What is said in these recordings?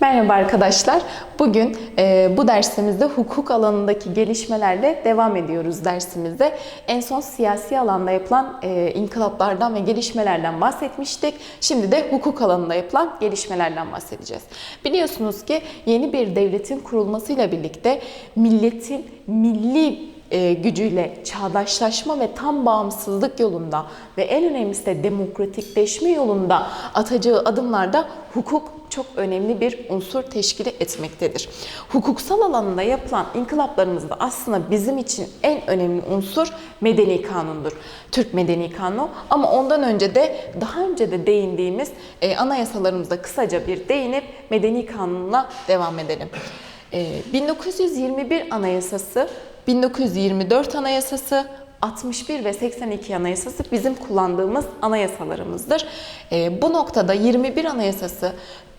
Merhaba arkadaşlar. Bugün e, bu dersimizde hukuk alanındaki gelişmelerle devam ediyoruz dersimizde. En son siyasi alanda yapılan e, inkılaplardan ve gelişmelerden bahsetmiştik. Şimdi de hukuk alanında yapılan gelişmelerden bahsedeceğiz. Biliyorsunuz ki yeni bir devletin kurulmasıyla birlikte milletin milli e, gücüyle çağdaşlaşma ve tam bağımsızlık yolunda ve en önemlisi de demokratikleşme yolunda atacağı adımlarda hukuk çok önemli bir unsur teşkil etmektedir. Hukuksal alanında yapılan inkılaplarımızda aslında bizim için en önemli unsur medeni kanundur. Türk Medeni Kanunu ama ondan önce de daha önce de değindiğimiz e, anayasalarımızda kısaca bir değinip medeni kanunla devam edelim. E, 1921 Anayasası 1924 Anayasası, 61 ve 82 Anayasası bizim kullandığımız anayasalarımızdır. E, bu noktada 21 Anayasası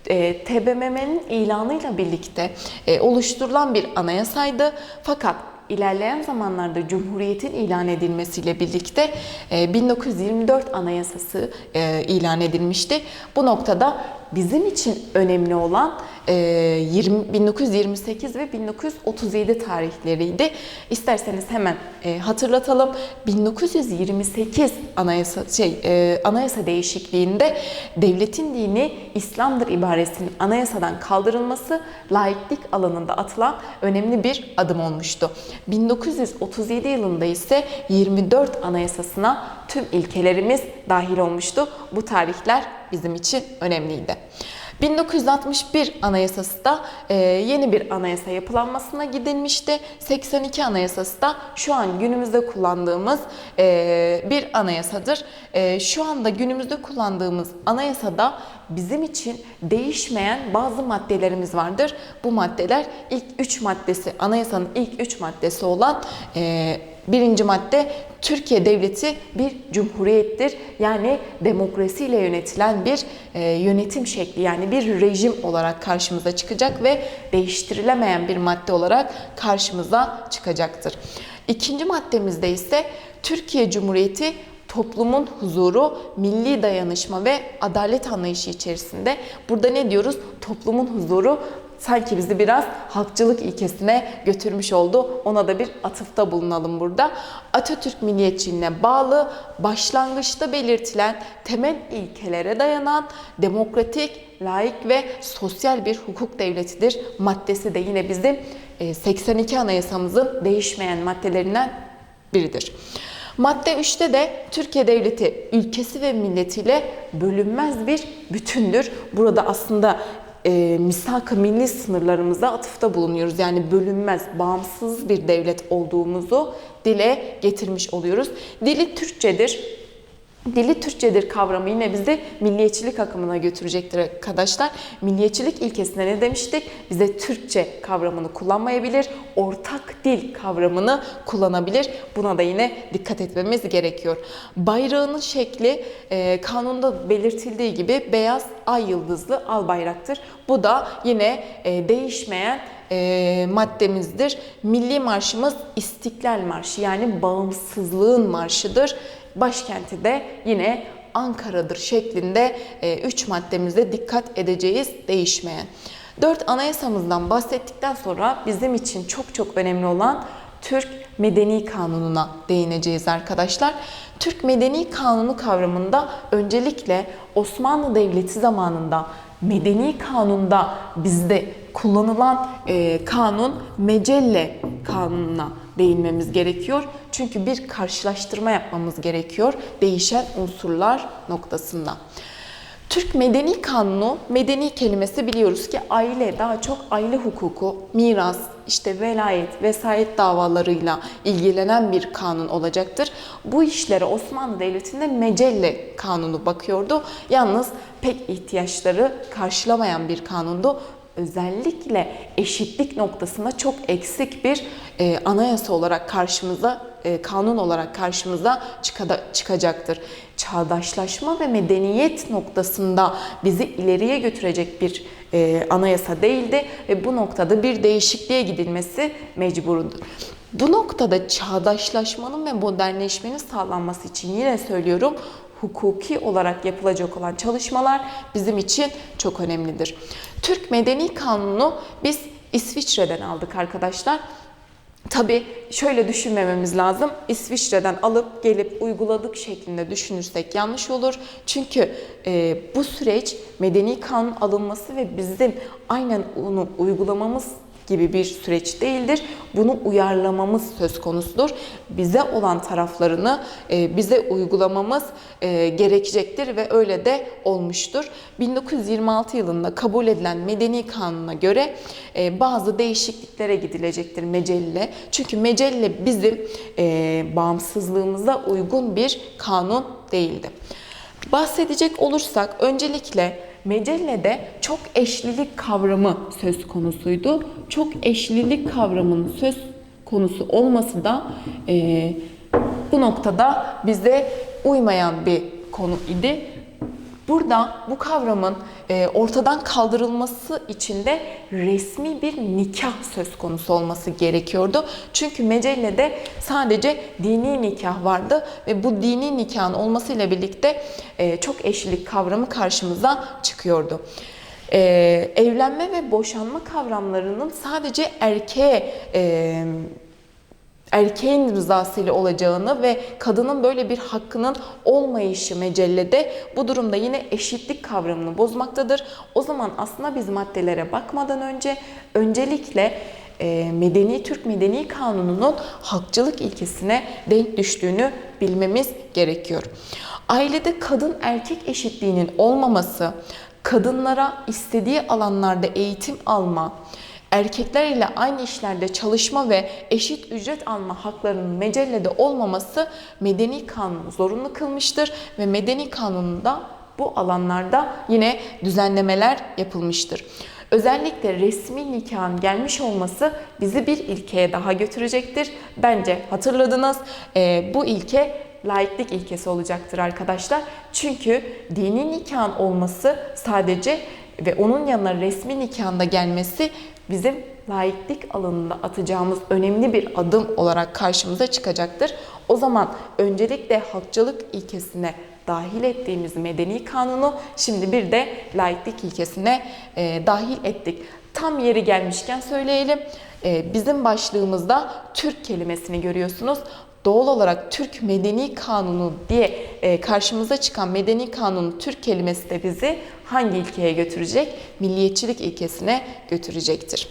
e, TBMM'nin ilanıyla birlikte e, oluşturulan bir anayasaydı. Fakat ilerleyen zamanlarda Cumhuriyet'in ilan edilmesiyle birlikte e, 1924 Anayasası e, ilan edilmişti. Bu noktada bizim için önemli olan e, 20, 1928 ve 1937 tarihleriydi. İsterseniz hemen e, hatırlatalım. 1928 anayasa şey e, anayasa değişikliğinde devletin dini İslam'dır ibaresinin anayasadan kaldırılması laiklik alanında atılan önemli bir adım olmuştu. 1937 yılında ise 24 anayasasına tüm ilkelerimiz dahil olmuştu. Bu tarihler bizim için önemliydi. 1961 Anayasası da e, yeni bir anayasa yapılanmasına gidilmişti. 82 Anayasası da şu an günümüzde kullandığımız e, bir anayasadır. E, şu anda günümüzde kullandığımız anayasada bizim için değişmeyen bazı maddelerimiz vardır. Bu maddeler ilk 3 maddesi, anayasanın ilk 3 maddesi olan Birinci madde Türkiye Devleti bir cumhuriyettir. Yani demokrasiyle yönetilen bir e, yönetim şekli yani bir rejim olarak karşımıza çıkacak ve değiştirilemeyen bir madde olarak karşımıza çıkacaktır. İkinci maddemizde ise Türkiye Cumhuriyeti toplumun huzuru, milli dayanışma ve adalet anlayışı içerisinde. Burada ne diyoruz? Toplumun huzuru sanki bizi biraz halkçılık ilkesine götürmüş oldu. Ona da bir atıfta bulunalım burada. Atatürk milliyetçiliğine bağlı, başlangıçta belirtilen temel ilkelere dayanan demokratik, laik ve sosyal bir hukuk devletidir. Maddesi de yine bizim 82 Anayasamızın değişmeyen maddelerinden biridir. Madde 3'te de Türkiye Devleti ülkesi ve milletiyle bölünmez bir bütündür. Burada aslında e, misak-ı milli sınırlarımıza atıfta bulunuyoruz. Yani bölünmez, bağımsız bir devlet olduğumuzu dile getirmiş oluyoruz. Dili Türkçedir. Dili Türkçedir kavramı yine bizi milliyetçilik akımına götürecektir arkadaşlar. Milliyetçilik ilkesinde ne demiştik? Bize Türkçe kavramını kullanmayabilir, ortak dil kavramını kullanabilir. Buna da yine dikkat etmemiz gerekiyor. Bayrağının şekli e, kanunda belirtildiği gibi beyaz ay yıldızlı al bayraktır. Bu da yine e, değişmeyen e, maddemizdir. Milli marşımız İstiklal Marşı yani bağımsızlığın marşıdır. Başkenti de yine Ankara'dır şeklinde 3 e, maddemizde dikkat edeceğiz değişmeyen. 4 anayasamızdan bahsettikten sonra bizim için çok çok önemli olan Türk Medeni Kanunu'na değineceğiz arkadaşlar. Türk Medeni Kanunu kavramında öncelikle Osmanlı Devleti zamanında Medeni Kanun'da bizde kullanılan e, kanun Mecelle Kanunu'na değinmemiz gerekiyor. Çünkü bir karşılaştırma yapmamız gerekiyor değişen unsurlar noktasında. Türk Medeni Kanunu, medeni kelimesi biliyoruz ki aile, daha çok aile hukuku, miras, işte velayet, vesayet davalarıyla ilgilenen bir kanun olacaktır. Bu işlere Osmanlı Devleti'nde Mecelle Kanunu bakıyordu. Yalnız pek ihtiyaçları karşılamayan bir kanundu özellikle eşitlik noktasında çok eksik bir e, anayasa olarak karşımıza, e, kanun olarak karşımıza çıkada, çıkacaktır. Çağdaşlaşma ve medeniyet noktasında bizi ileriye götürecek bir e, anayasa değildi ve bu noktada bir değişikliğe gidilmesi mecburundur. Bu noktada çağdaşlaşmanın ve modernleşmenin sağlanması için yine söylüyorum hukuki olarak yapılacak olan çalışmalar bizim için çok önemlidir. Türk Medeni Kanunu biz İsviçre'den aldık arkadaşlar. Tabii şöyle düşünmememiz lazım. İsviçre'den alıp gelip uyguladık şeklinde düşünürsek yanlış olur. Çünkü e, bu süreç medeni kanun alınması ve bizim aynen onu uygulamamız gibi bir süreç değildir. Bunu uyarlamamız söz konusudur. Bize olan taraflarını e, bize uygulamamız e, gerekecektir ve öyle de olmuştur. 1926 yılında kabul edilen Medeni Kanun'a göre e, bazı değişikliklere gidilecektir mecelle. Çünkü mecelle bizim bağımsızlığımıza uygun bir kanun değildi. Bahsedecek olursak öncelikle Mecelle'de çok eşlilik kavramı söz konusuydu. Çok eşlilik kavramının söz konusu olması da e, bu noktada bize uymayan bir konu idi. Burada bu kavramın e, ortadan kaldırılması için de resmi bir nikah söz konusu olması gerekiyordu. Çünkü mecellede sadece dini nikah vardı ve bu dini nikahın olmasıyla birlikte e, çok eşlilik kavramı karşımıza çıkıyordu. E, evlenme ve boşanma kavramlarının sadece erkeğe e, erkeğin rızasıyla olacağını ve kadının böyle bir hakkının olmayışı mecellede bu durumda yine eşitlik kavramını bozmaktadır. O zaman aslında biz maddelere bakmadan önce öncelikle e, medeni Türk Medeni Kanunu'nun hakçılık ilkesine denk düştüğünü bilmemiz gerekiyor. Ailede kadın erkek eşitliğinin olmaması, kadınlara istediği alanlarda eğitim alma, erkekler ile aynı işlerde çalışma ve eşit ücret alma haklarının mecellede olmaması medeni kanunu zorunlu kılmıştır ve medeni kanununda bu alanlarda yine düzenlemeler yapılmıştır. Özellikle resmi nikahın gelmiş olması bizi bir ilkeye daha götürecektir. Bence hatırladınız e, bu ilke laiklik ilkesi olacaktır arkadaşlar. Çünkü dini nikahın olması sadece ve onun yanına resmi nikahında gelmesi bizim laiklik alanında atacağımız önemli bir adım olarak karşımıza çıkacaktır. O zaman öncelikle hakçılık ilkesine dahil ettiğimiz medeni kanunu şimdi bir de laiklik ilkesine e, dahil ettik. Tam yeri gelmişken söyleyelim. E, bizim başlığımızda Türk kelimesini görüyorsunuz doğal olarak Türk Medeni Kanunu diye e, karşımıza çıkan Medeni Kanun Türk kelimesi de bizi hangi ilkeye götürecek? Milliyetçilik ilkesine götürecektir.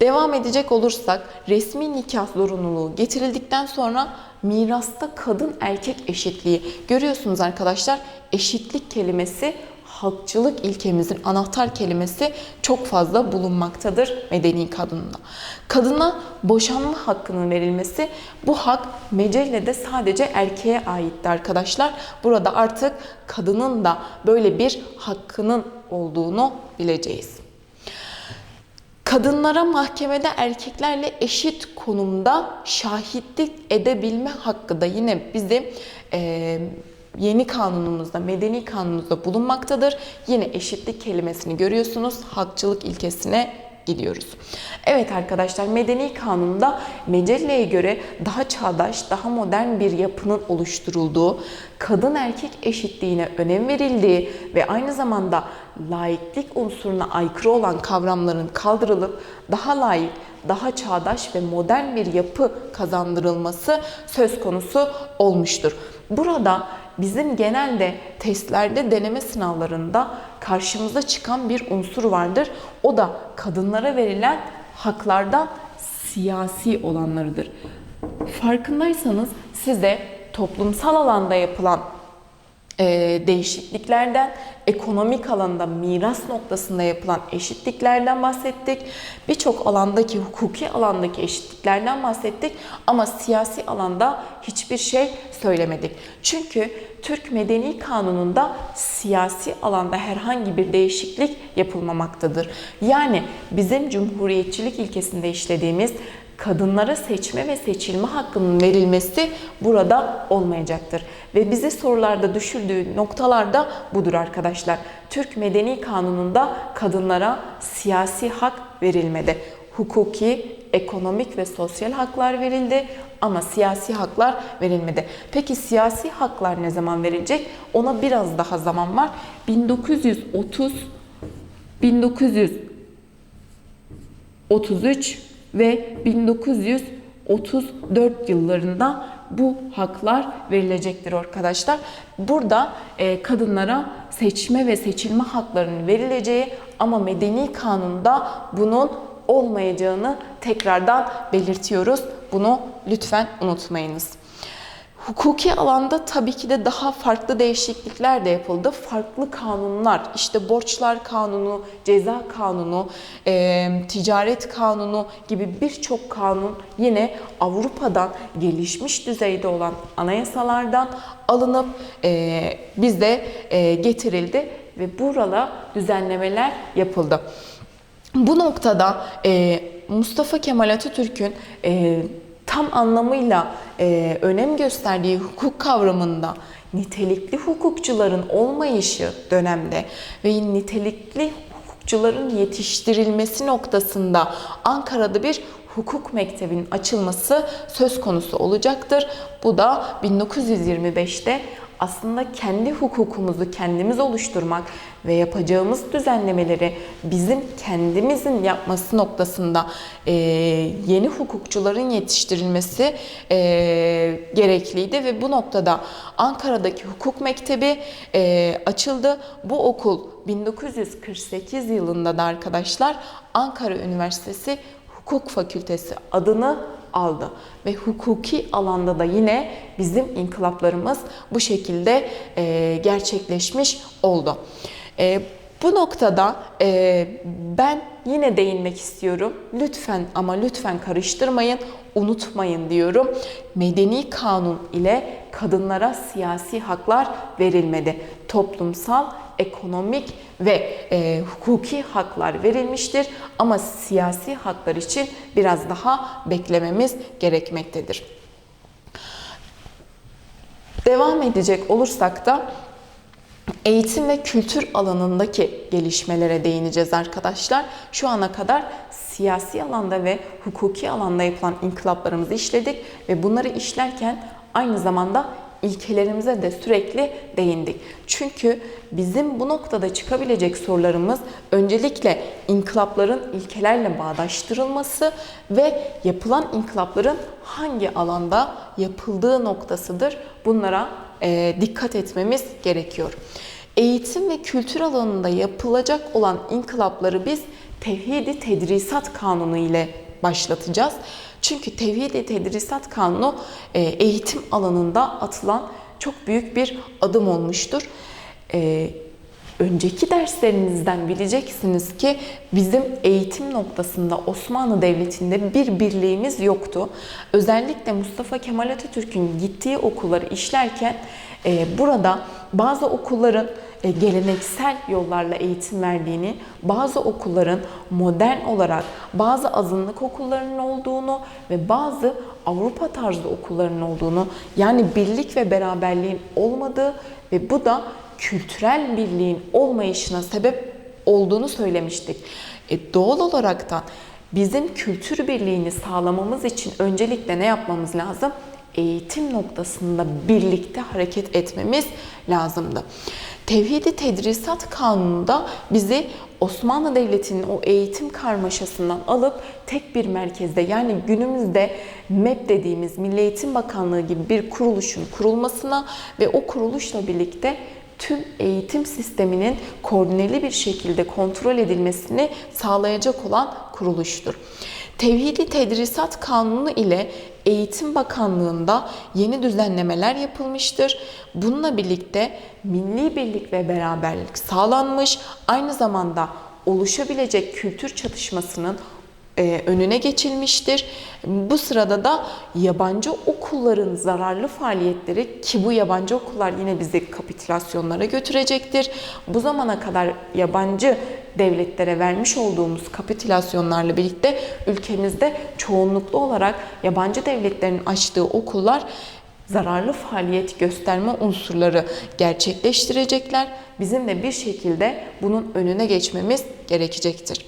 Devam edecek olursak resmi nikah zorunluluğu getirildikten sonra mirasta kadın erkek eşitliği görüyorsunuz arkadaşlar eşitlik kelimesi halkçılık ilkemizin anahtar kelimesi çok fazla bulunmaktadır medeni kadında. Kadına boşanma hakkının verilmesi bu hak mecellede sadece erkeğe aitti arkadaşlar. Burada artık kadının da böyle bir hakkının olduğunu bileceğiz. Kadınlara mahkemede erkeklerle eşit konumda şahitlik edebilme hakkı da yine bizim e, yeni kanunumuzda, medeni kanunumuzda bulunmaktadır. Yine eşitlik kelimesini görüyorsunuz. Hakçılık ilkesine gidiyoruz. Evet arkadaşlar medeni kanunda mecelleye göre daha çağdaş, daha modern bir yapının oluşturulduğu, kadın erkek eşitliğine önem verildiği ve aynı zamanda laiklik unsuruna aykırı olan kavramların kaldırılıp daha layık, daha çağdaş ve modern bir yapı kazandırılması söz konusu olmuştur. Burada bizim genelde testlerde deneme sınavlarında karşımıza çıkan bir unsur vardır. O da kadınlara verilen haklardan siyasi olanlarıdır. Farkındaysanız size toplumsal alanda yapılan e, değişikliklerden, ekonomik alanda miras noktasında yapılan eşitliklerden bahsettik. Birçok alandaki, hukuki alandaki eşitliklerden bahsettik ama siyasi alanda hiçbir şey söylemedik. Çünkü Türk Medeni Kanunu'nda siyasi alanda herhangi bir değişiklik yapılmamaktadır. Yani bizim cumhuriyetçilik ilkesinde işlediğimiz kadınlara seçme ve seçilme hakkının verilmesi burada olmayacaktır. Ve bize sorularda düşürdüğü noktalarda budur arkadaşlar. Türk Medeni Kanunu'nda kadınlara siyasi hak verilmedi. Hukuki, ekonomik ve sosyal haklar verildi ama siyasi haklar verilmedi. Peki siyasi haklar ne zaman verilecek? Ona biraz daha zaman var. 1930 1933 ve 1934 yıllarında bu haklar verilecektir arkadaşlar. Burada e, kadınlara seçme ve seçilme haklarının verileceği ama medeni kanunda bunun olmayacağını tekrardan belirtiyoruz. Bunu lütfen unutmayınız. Hukuki alanda tabii ki de daha farklı değişiklikler de yapıldı. Farklı kanunlar, işte borçlar kanunu, ceza kanunu, e, ticaret kanunu gibi birçok kanun yine Avrupa'dan gelişmiş düzeyde olan anayasalardan alınıp e, bizde e, getirildi ve burada düzenlemeler yapıldı. Bu noktada e, Mustafa Kemal Atatürk'ün e, tam anlamıyla e, önem gösterdiği hukuk kavramında nitelikli hukukçuların olmayışı dönemde ve nitelikli hukukçuların yetiştirilmesi noktasında Ankara'da bir hukuk mektebinin açılması söz konusu olacaktır. Bu da 1925'te aslında kendi hukukumuzu kendimiz oluşturmak ve yapacağımız düzenlemeleri bizim kendimizin yapması noktasında e, yeni hukukçuların yetiştirilmesi e, gerekliydi ve bu noktada Ankara'daki hukuk mektebi e, açıldı. Bu okul 1948 yılında da arkadaşlar Ankara Üniversitesi Hukuk Fakültesi adını aldı. Ve hukuki alanda da yine bizim inkılaplarımız bu şekilde e, gerçekleşmiş oldu. E, bu noktada e, ben yine değinmek istiyorum. Lütfen ama lütfen karıştırmayın, unutmayın diyorum. Medeni kanun ile kadınlara siyasi haklar verilmedi. Toplumsal, ekonomik ve e, hukuki haklar verilmiştir ama siyasi haklar için biraz daha beklememiz gerekmektedir. Devam edecek olursak da eğitim ve kültür alanındaki gelişmelere değineceğiz arkadaşlar. Şu ana kadar siyasi alanda ve hukuki alanda yapılan inkılaplarımızı işledik ve bunları işlerken aynı zamanda ilkelerimize de sürekli değindik. Çünkü bizim bu noktada çıkabilecek sorularımız öncelikle inkılapların ilkelerle bağdaştırılması ve yapılan inkılapların hangi alanda yapıldığı noktasıdır. Bunlara e, dikkat etmemiz gerekiyor. Eğitim ve kültür alanında yapılacak olan inkılapları biz Tevhidi Tedrisat Kanunu ile başlatacağız. Çünkü Tevhid-i Tedrisat Kanunu e, eğitim alanında atılan çok büyük bir adım olmuştur. E, önceki derslerinizden bileceksiniz ki bizim eğitim noktasında Osmanlı Devleti'nde bir birliğimiz yoktu. Özellikle Mustafa Kemal Atatürk'ün gittiği okulları işlerken e, burada bazı okulların e, geleneksel yollarla eğitim verdiğini, bazı okulların modern olarak bazı azınlık okullarının olduğunu ve bazı Avrupa tarzı okulların olduğunu yani birlik ve beraberliğin olmadığı ve bu da kültürel birliğin olmayışına sebep olduğunu söylemiştik. E, doğal olaraktan bizim kültür birliğini sağlamamız için öncelikle ne yapmamız lazım? Eğitim noktasında birlikte hareket etmemiz lazımdı. Tevhidi Tedrisat Kanunu'nda bizi Osmanlı Devleti'nin o eğitim karmaşasından alıp tek bir merkezde yani günümüzde MEP dediğimiz Milli Eğitim Bakanlığı gibi bir kuruluşun kurulmasına ve o kuruluşla birlikte tüm eğitim sisteminin koordineli bir şekilde kontrol edilmesini sağlayacak olan kuruluştur. Tevhidi Tedrisat Kanunu ile Eğitim Bakanlığı'nda yeni düzenlemeler yapılmıştır. Bununla birlikte milli birlik ve beraberlik sağlanmış. Aynı zamanda oluşabilecek kültür çatışmasının e, önüne geçilmiştir. Bu sırada da yabancı okulların zararlı faaliyetleri ki bu yabancı okullar yine bizi kapitülasyonlara götürecektir. Bu zamana kadar yabancı devletlere vermiş olduğumuz kapitülasyonlarla birlikte ülkemizde çoğunluklu olarak yabancı devletlerin açtığı okullar zararlı faaliyet gösterme unsurları gerçekleştirecekler. Bizim de bir şekilde bunun önüne geçmemiz gerekecektir.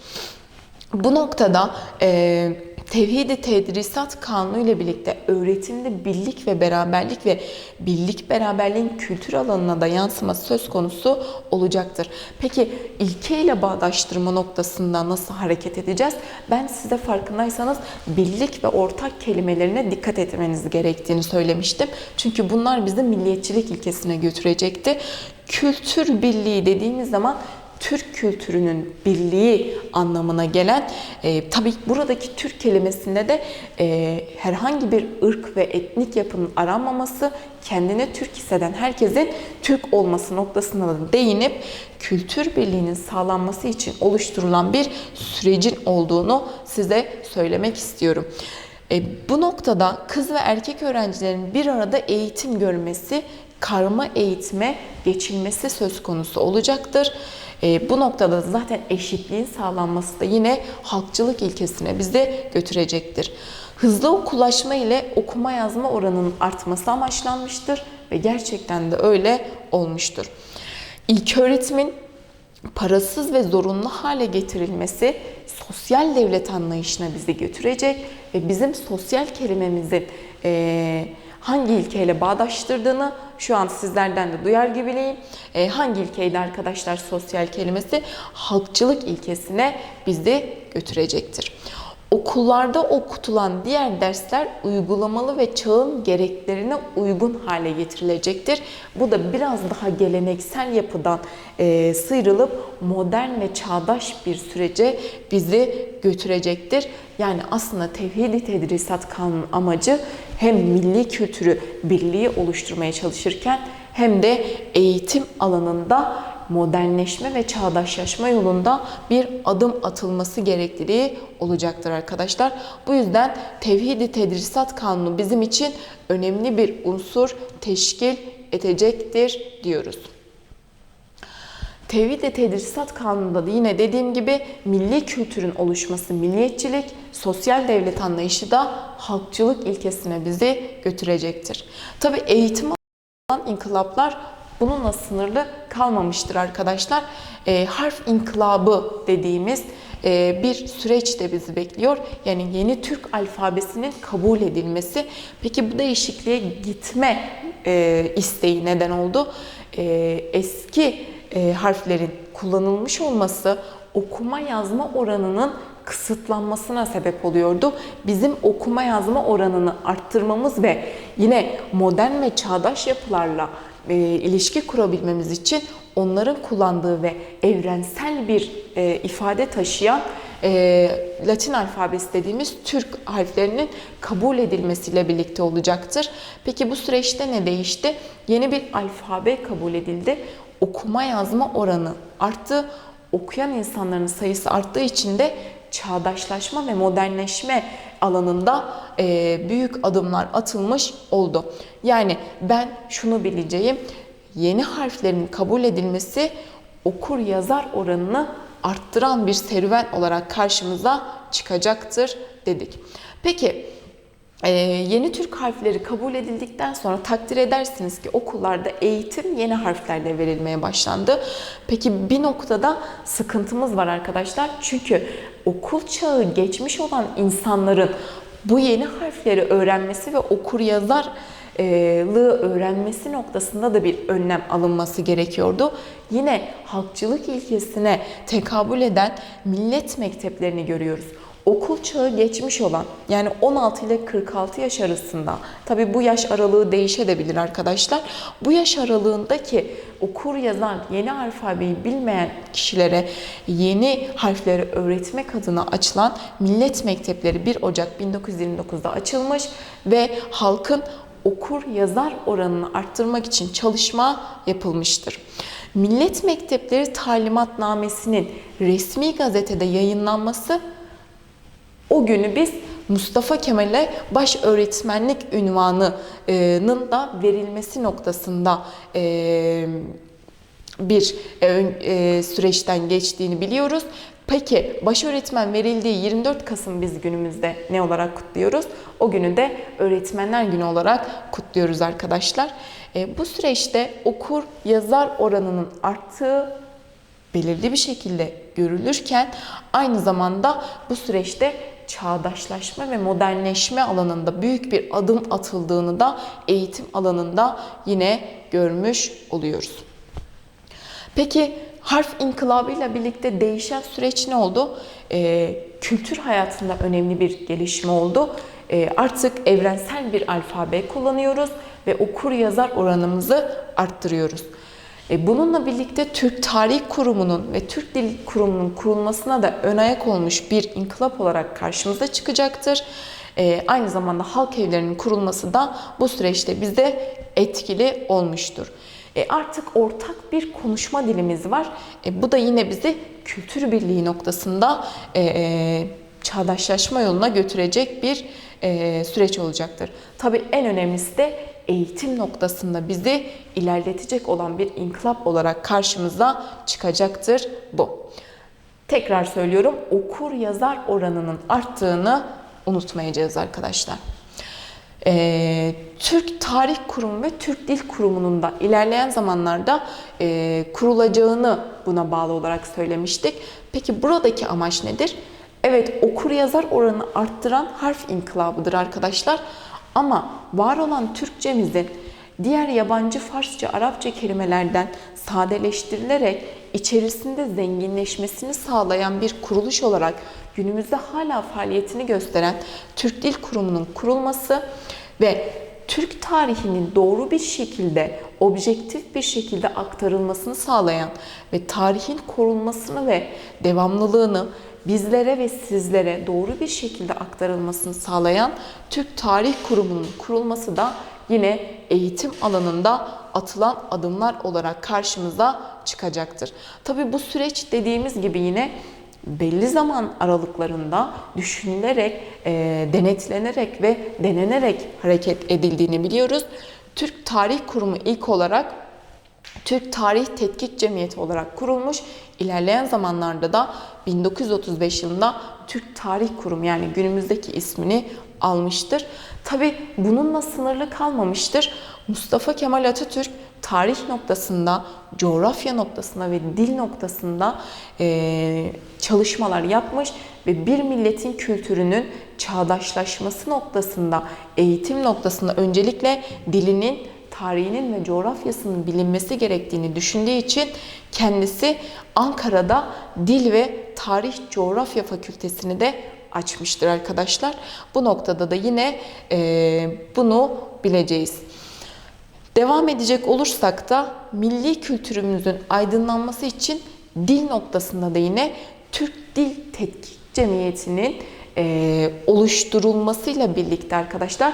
Bu noktada e, Tevhid-i Tedrisat Kanunu ile birlikte öğretimde birlik ve beraberlik ve birlik beraberliğin kültür alanına da yansıması söz konusu olacaktır. Peki ilke ile bağdaştırma noktasında nasıl hareket edeceğiz? Ben size farkındaysanız birlik ve ortak kelimelerine dikkat etmeniz gerektiğini söylemiştim. Çünkü bunlar bizi milliyetçilik ilkesine götürecekti. Kültür birliği dediğimiz zaman Türk kültürünün birliği anlamına gelen e, tabii buradaki Türk kelimesinde de e, herhangi bir ırk ve etnik yapının aranmaması kendine Türk hisseden herkesin Türk olması noktasına değinip kültür birliğinin sağlanması için oluşturulan bir sürecin olduğunu size söylemek istiyorum. E, bu noktada kız ve erkek öğrencilerin bir arada eğitim görmesi, karma eğitime geçilmesi söz konusu olacaktır. E, bu noktada zaten eşitliğin sağlanması da yine halkçılık ilkesine bizi götürecektir. Hızlı okullaşma ile okuma yazma oranının artması amaçlanmıştır ve gerçekten de öyle olmuştur. İlk öğretimin parasız ve zorunlu hale getirilmesi sosyal devlet anlayışına bizi götürecek ve bizim sosyal kelimemizin e, hangi ilkeyle bağdaştırdığını şu an sizlerden de duyar gibileyim. E, hangi ilkeydi arkadaşlar sosyal kelimesi? Halkçılık ilkesine bizi götürecektir. Okullarda okutulan diğer dersler uygulamalı ve çağın gereklerine uygun hale getirilecektir. Bu da biraz daha geleneksel yapıdan e, sıyrılıp modern ve çağdaş bir sürece bizi götürecektir. Yani aslında Tevhid-i Tedrisat Kanunu amacı hem milli kültürü birliği oluşturmaya çalışırken hem de eğitim alanında modernleşme ve çağdaşlaşma yolunda bir adım atılması gerekliliği olacaktır arkadaşlar. Bu yüzden Tevhid-i Tedrisat Kanunu bizim için önemli bir unsur teşkil edecektir diyoruz. Tevhid-i Tedrisat Kanunu'nda da yine dediğim gibi milli kültürün oluşması milliyetçilik, sosyal devlet anlayışı da halkçılık ilkesine bizi götürecektir. Tabi eğitim alan inkılaplar bununla sınırlı kalmamıştır arkadaşlar. E, harf inkılabı dediğimiz e, bir süreç de bizi bekliyor. Yani yeni Türk alfabesinin kabul edilmesi. Peki bu değişikliğe gitme e, isteği neden oldu? E, eski e, harflerin kullanılmış olması okuma yazma oranının kısıtlanmasına sebep oluyordu. Bizim okuma yazma oranını arttırmamız ve yine modern ve çağdaş yapılarla e, ilişki kurabilmemiz için onların kullandığı ve evrensel bir e, ifade taşıyan e, Latin alfabesi dediğimiz Türk harflerinin kabul edilmesiyle birlikte olacaktır. Peki bu süreçte ne değişti? Yeni bir alfabe kabul edildi. Okuma yazma oranı arttı. Okuyan insanların sayısı arttığı için de çağdaşlaşma ve modernleşme alanında e, büyük adımlar atılmış oldu. Yani ben şunu bileceğim, yeni harflerin kabul edilmesi okur yazar oranını arttıran bir serüven olarak karşımıza çıkacaktır dedik. Peki ee, yeni Türk harfleri kabul edildikten sonra takdir edersiniz ki okullarda eğitim yeni harflerle verilmeye başlandı. Peki bir noktada sıkıntımız var arkadaşlar. Çünkü okul çağı geçmiş olan insanların bu yeni harfleri öğrenmesi ve okur yazar öğrenmesi noktasında da bir önlem alınması gerekiyordu. Yine halkçılık ilkesine tekabül eden millet mekteplerini görüyoruz okul çağı geçmiş olan yani 16 ile 46 yaş arasında tabi bu yaş aralığı değişebilir arkadaşlar. Bu yaş aralığındaki okur yazan yeni alfabeyi bilmeyen kişilere yeni harfleri öğretmek adına açılan millet mektepleri 1 Ocak 1929'da açılmış ve halkın okur yazar oranını arttırmak için çalışma yapılmıştır. Millet Mektepleri Talimatnamesi'nin resmi gazetede yayınlanması o günü biz Mustafa Kemal'e baş öğretmenlik ünvanının da verilmesi noktasında bir süreçten geçtiğini biliyoruz. Peki baş öğretmen verildiği 24 Kasım biz günümüzde ne olarak kutluyoruz? O günü de Öğretmenler Günü olarak kutluyoruz arkadaşlar. Bu süreçte okur yazar oranının arttığı belirli bir şekilde görülürken aynı zamanda bu süreçte çağdaşlaşma ve modernleşme alanında büyük bir adım atıldığını da eğitim alanında yine görmüş oluyoruz. Peki harf inkılabıyla birlikte değişen süreç ne oldu? Ee, kültür hayatında önemli bir gelişme oldu. Ee, artık evrensel bir alfabe kullanıyoruz ve okur yazar oranımızı arttırıyoruz. E, Bununla birlikte Türk Tarih Kurumu'nun ve Türk Dil Kurumu'nun kurulmasına da ön ayak olmuş bir inkılap olarak karşımıza çıkacaktır. E, aynı zamanda halk evlerinin kurulması da bu süreçte bizde etkili olmuştur. E, artık ortak bir konuşma dilimiz var. E, bu da yine bizi kültür birliği noktasında e, e, çağdaşlaşma yoluna götürecek bir e, süreç olacaktır. Tabii en önemlisi de eğitim noktasında bizi ilerletecek olan bir inkılap olarak karşımıza çıkacaktır bu. Tekrar söylüyorum okur yazar oranının arttığını unutmayacağız arkadaşlar. Ee, Türk Tarih Kurumu ve Türk Dil Kurumu'nun da ilerleyen zamanlarda e, kurulacağını buna bağlı olarak söylemiştik. Peki buradaki amaç nedir? Evet okur yazar oranını arttıran harf inkılabıdır arkadaşlar. Ama var olan Türkçemizin diğer yabancı Farsça, Arapça kelimelerden sadeleştirilerek içerisinde zenginleşmesini sağlayan bir kuruluş olarak günümüzde hala faaliyetini gösteren Türk Dil Kurumu'nun kurulması ve Türk tarihinin doğru bir şekilde, objektif bir şekilde aktarılmasını sağlayan ve tarihin korunmasını ve devamlılığını bizlere ve sizlere doğru bir şekilde aktarılmasını sağlayan Türk Tarih Kurumu'nun kurulması da yine eğitim alanında atılan adımlar olarak karşımıza çıkacaktır. Tabi bu süreç dediğimiz gibi yine belli zaman aralıklarında düşünülerek, e, denetlenerek ve denenerek hareket edildiğini biliyoruz. Türk Tarih Kurumu ilk olarak Türk Tarih Tetkik Cemiyeti olarak kurulmuş. İlerleyen zamanlarda da 1935 yılında Türk Tarih Kurumu yani günümüzdeki ismini almıştır. Tabi bununla sınırlı kalmamıştır. Mustafa Kemal Atatürk tarih noktasında, coğrafya noktasında ve dil noktasında e, çalışmalar yapmış ve bir milletin kültürünün çağdaşlaşması noktasında, eğitim noktasında öncelikle dilinin tarihinin ve coğrafyasının bilinmesi gerektiğini düşündüğü için kendisi Ankara'da Dil ve Tarih Coğrafya Fakültesini de açmıştır arkadaşlar. Bu noktada da yine e, bunu bileceğiz. Devam edecek olursak da milli kültürümüzün aydınlanması için dil noktasında da yine Türk Dil Tetkik Cemiyeti'nin e, oluşturulmasıyla birlikte arkadaşlar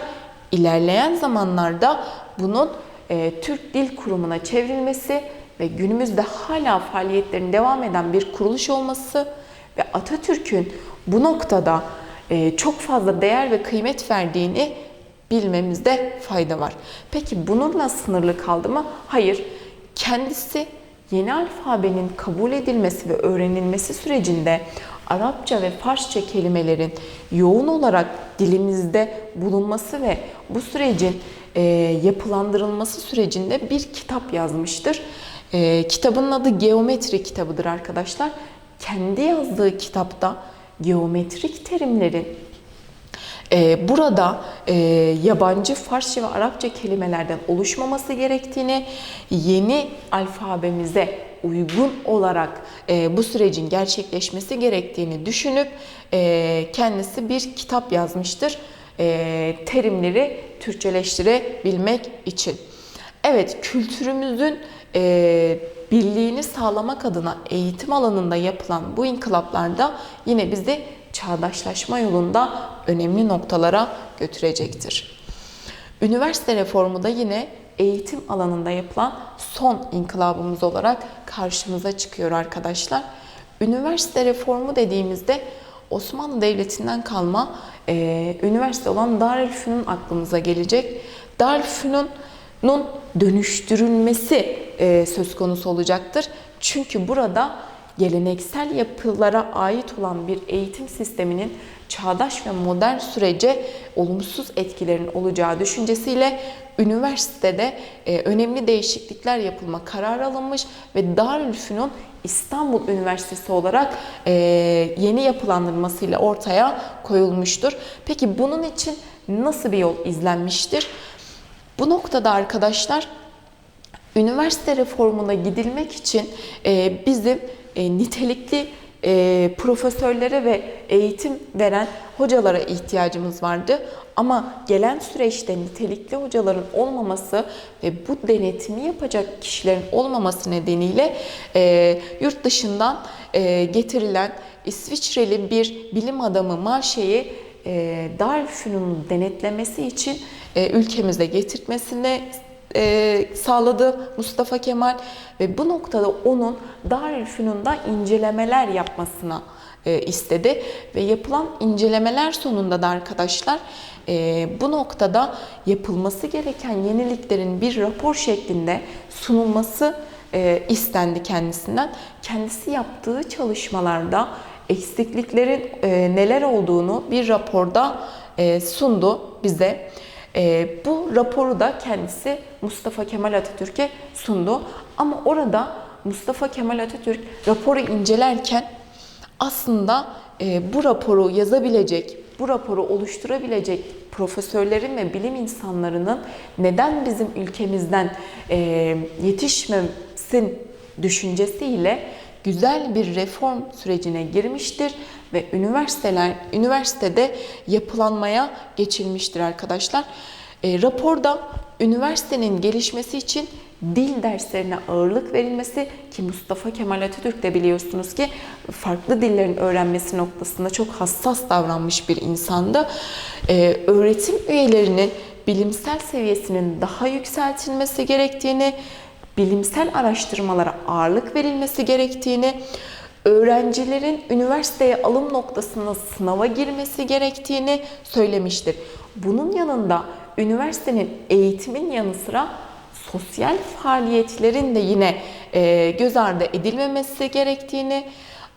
ilerleyen zamanlarda bunun e, Türk Dil Kurumu'na çevrilmesi ve günümüzde hala faaliyetlerin devam eden bir kuruluş olması ve Atatürk'ün bu noktada e, çok fazla değer ve kıymet verdiğini bilmemizde fayda var. Peki bununla sınırlı kaldı mı? Hayır. Kendisi yeni alfabenin kabul edilmesi ve öğrenilmesi sürecinde Arapça ve Farsça kelimelerin yoğun olarak dilimizde bulunması ve bu sürecin e, yapılandırılması sürecinde bir kitap yazmıştır. E, kitabın adı Geometri kitabıdır arkadaşlar. Kendi yazdığı kitapta geometrik terimlerin e, burada e, yabancı Farsça ve Arapça kelimelerden oluşmaması gerektiğini, yeni alfabemize uygun olarak e, bu sürecin gerçekleşmesi gerektiğini düşünüp e, kendisi bir kitap yazmıştır. E, terimleri Türkçeleştirebilmek için. Evet, kültürümüzün e, birliğini sağlamak adına eğitim alanında yapılan bu inkılaplarda yine bizi çağdaşlaşma yolunda önemli noktalara götürecektir. Üniversite reformu da yine eğitim alanında yapılan son inkılabımız olarak karşımıza çıkıyor arkadaşlar. Üniversite reformu dediğimizde Osmanlı Devleti'nden kalma e, üniversite olan Darülfünun aklımıza gelecek. Darülfünun'un dönüştürülmesi e, söz konusu olacaktır. Çünkü burada geleneksel yapılara ait olan bir eğitim sisteminin çağdaş ve modern sürece olumsuz etkilerin olacağı düşüncesiyle üniversitede e, önemli değişiklikler yapılma kararı alınmış ve Darülfünun İstanbul Üniversitesi olarak e, yeni yapılandırmasıyla ortaya koyulmuştur. Peki bunun için nasıl bir yol izlenmiştir? Bu noktada arkadaşlar üniversite reformuna gidilmek için e, bizim e, nitelikli e, profesörlere ve eğitim veren hocalara ihtiyacımız vardı. Ama gelen süreçte nitelikli hocaların olmaması ve bu denetimi yapacak kişilerin olmaması nedeniyle e, yurt dışından e, getirilen İsviçreli bir bilim adamı Marşe'yi e, Darülfünun'u denetlemesi için e, ülkemize getirtmesine e, sağladı Mustafa Kemal ve bu noktada onun Darülfünun'da incelemeler yapmasına e, istedi ve yapılan incelemeler sonunda da arkadaşlar e, bu noktada yapılması gereken yeniliklerin bir rapor şeklinde sunulması e, istendi kendisinden. Kendisi yaptığı çalışmalarda eksikliklerin e, neler olduğunu bir raporda e, sundu bize. E, bu raporu da kendisi Mustafa Kemal Atatürk'e sundu. Ama orada Mustafa Kemal Atatürk raporu incelerken aslında e, bu raporu yazabilecek, bu raporu oluşturabilecek profesörlerin ve bilim insanlarının neden bizim ülkemizden e, yetişmesin düşüncesiyle güzel bir reform sürecine girmiştir ve üniversiteler üniversitede yapılanmaya geçilmiştir arkadaşlar. E, raporda üniversitenin gelişmesi için dil derslerine ağırlık verilmesi ki Mustafa Kemal Atatürk de biliyorsunuz ki farklı dillerin öğrenmesi noktasında çok hassas davranmış bir insandı. Ee, öğretim üyelerinin bilimsel seviyesinin daha yükseltilmesi gerektiğini, bilimsel araştırmalara ağırlık verilmesi gerektiğini, öğrencilerin üniversiteye alım noktasında sınava girmesi gerektiğini söylemiştir. Bunun yanında üniversitenin eğitimin yanı sıra sosyal faaliyetlerin de yine e, göz ardı edilmemesi gerektiğini,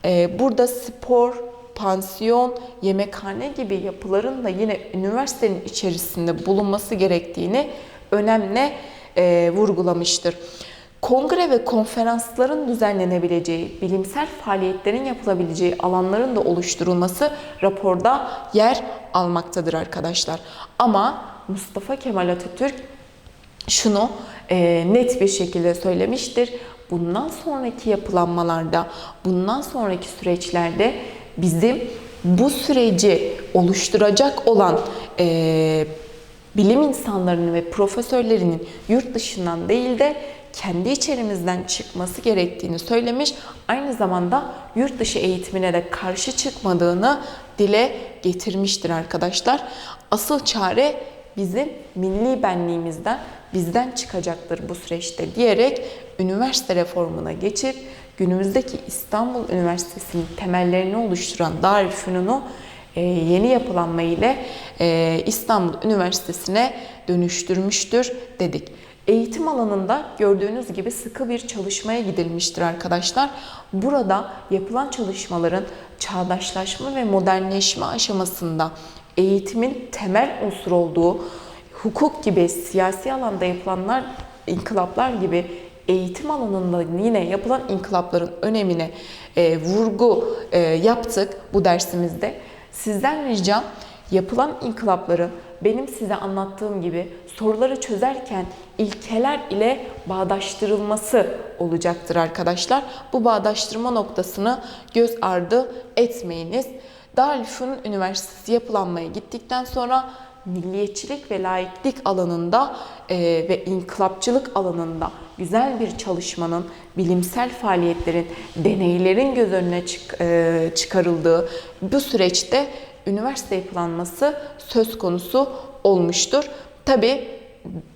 e, burada spor, pansiyon, yemekhane gibi yapıların da yine üniversitenin içerisinde bulunması gerektiğini önemli e, vurgulamıştır. Kongre ve konferansların düzenlenebileceği, bilimsel faaliyetlerin yapılabileceği alanların da oluşturulması raporda yer almaktadır arkadaşlar. Ama Mustafa Kemal Atatürk şunu e, net bir şekilde söylemiştir. Bundan sonraki yapılanmalarda, bundan sonraki süreçlerde bizim bu süreci oluşturacak olan e, bilim insanlarının ve profesörlerinin yurt dışından değil de kendi içerimizden çıkması gerektiğini söylemiş. Aynı zamanda yurt dışı eğitimine de karşı çıkmadığını dile getirmiştir arkadaşlar. Asıl çare bizim milli benliğimizden bizden çıkacaktır bu süreçte diyerek üniversite reformuna geçip günümüzdeki İstanbul Üniversitesi'nin temellerini oluşturan Darülfünun'u e, yeni yapılanma ile e, İstanbul Üniversitesi'ne dönüştürmüştür dedik. Eğitim alanında gördüğünüz gibi sıkı bir çalışmaya gidilmiştir arkadaşlar. Burada yapılan çalışmaların çağdaşlaşma ve modernleşme aşamasında eğitimin temel unsur olduğu hukuk gibi siyasi alanda yapılanlar, inkılaplar gibi eğitim alanında yine yapılan inkılapların önemine e, vurgu e, yaptık bu dersimizde. Sizden ricam yapılan inkılapların benim size anlattığım gibi soruları çözerken ilkeler ile bağdaştırılması olacaktır arkadaşlar. Bu bağdaştırma noktasını göz ardı etmeyiniz. Darülfünun Üniversitesi yapılanmaya gittikten sonra milliyetçilik ve laiklik alanında e, ve inkılapçılık alanında güzel bir çalışmanın, bilimsel faaliyetlerin, deneylerin göz önüne çık, e, çıkarıldığı bu süreçte üniversite yapılanması söz konusu olmuştur. Tabi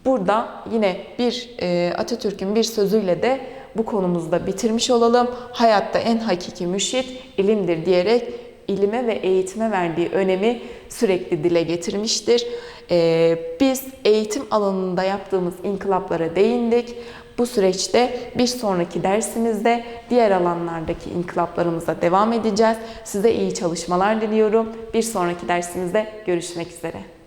burada yine bir e, Atatürk'ün bir sözüyle de bu konumuzda bitirmiş olalım. Hayatta en hakiki müşit ilimdir diyerek ilime ve eğitime verdiği önemi sürekli dile getirmiştir. Ee, biz eğitim alanında yaptığımız inkılaplara değindik. Bu süreçte bir sonraki dersimizde diğer alanlardaki inkılaplarımıza devam edeceğiz. Size iyi çalışmalar diliyorum. Bir sonraki dersimizde görüşmek üzere.